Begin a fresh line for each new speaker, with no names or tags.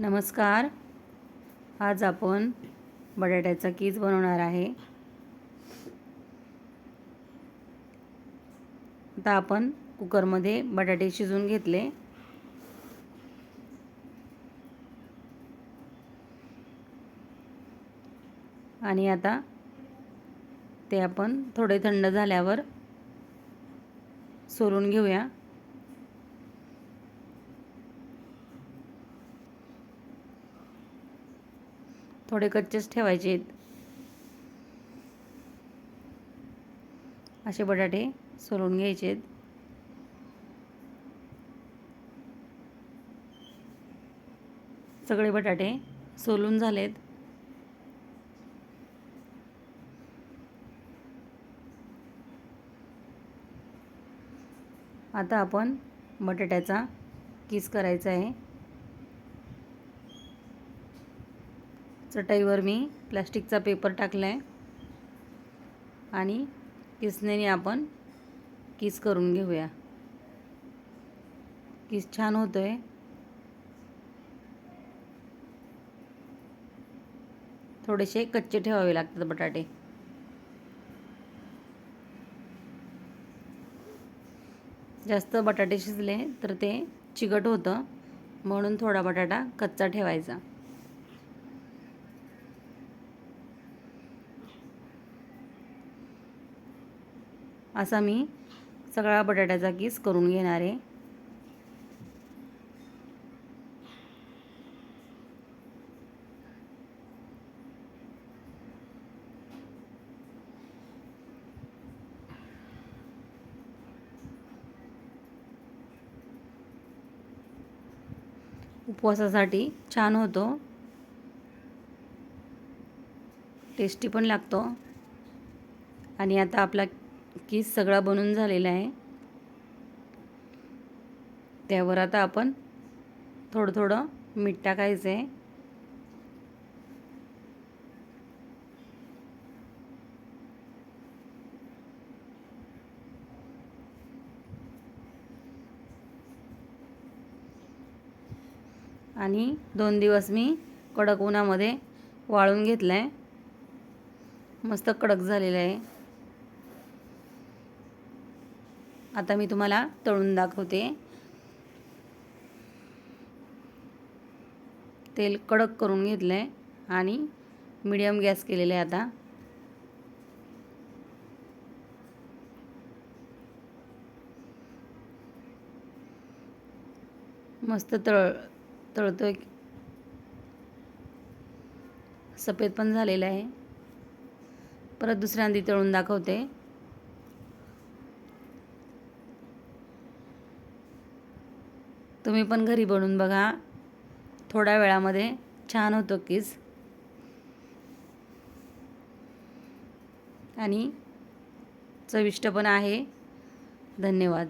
नमस्कार. आज आपण बटाट्याचा कीज बनवणार आहे. आता आपण कुकरमध्ये बटाटे शिजवून घेतले. आणि आता ते आपण थोडे थंड झाल्यावर सोलून घेऊया. थोडे कच्चेच ठेवायचे. असे बटाटे सोलून घ्यायचे. सगळे बटाटे सोलून झालेत. आता आपण बटाट्याचा किस करायचा आहे? चटईवर मी प्लास्टिकचा पेपर टाकला आहे आणि किसनेने आपण किस करून घेऊया. किस छान होतो आहे थोडेसे कच्चे ठेवावे लागतात बटाटे. जास्त बटाटे शिजले तर ते चिकट होतं म्हणून थोडा बटाटा कच्चा ठेवायचा. असा मी सगळा बटाट्याचा किस करून घेणार आहे. उपवासासाठी छान होतो. टेस्टी पण लागतो. आणि आता आपला किस सगळा बनून झालेला आहे. त्यावर आता आपण थोडं थोडं मीठ टाकायचं आहे आणि दोन दिवस मी कडक उन्हामध्ये वाळून घेतलं आहे मस्त कडक झालेलं आहे. आता मी तुम्हाला तळून दाखवते. तेल कडक करून घेतलं आहे आणि मिडियम गॅस केलेला आहे आता. मस्त तळ तळतोय. सफेद पण झालेलं आहे. परत दुसऱ्यांदी तळून दाखवते. तुम्ही पण घरी बनवून बघा. थोड्या वेळामध्ये छान होतो किस आणि चविष्ट पण आहे. धन्यवाद.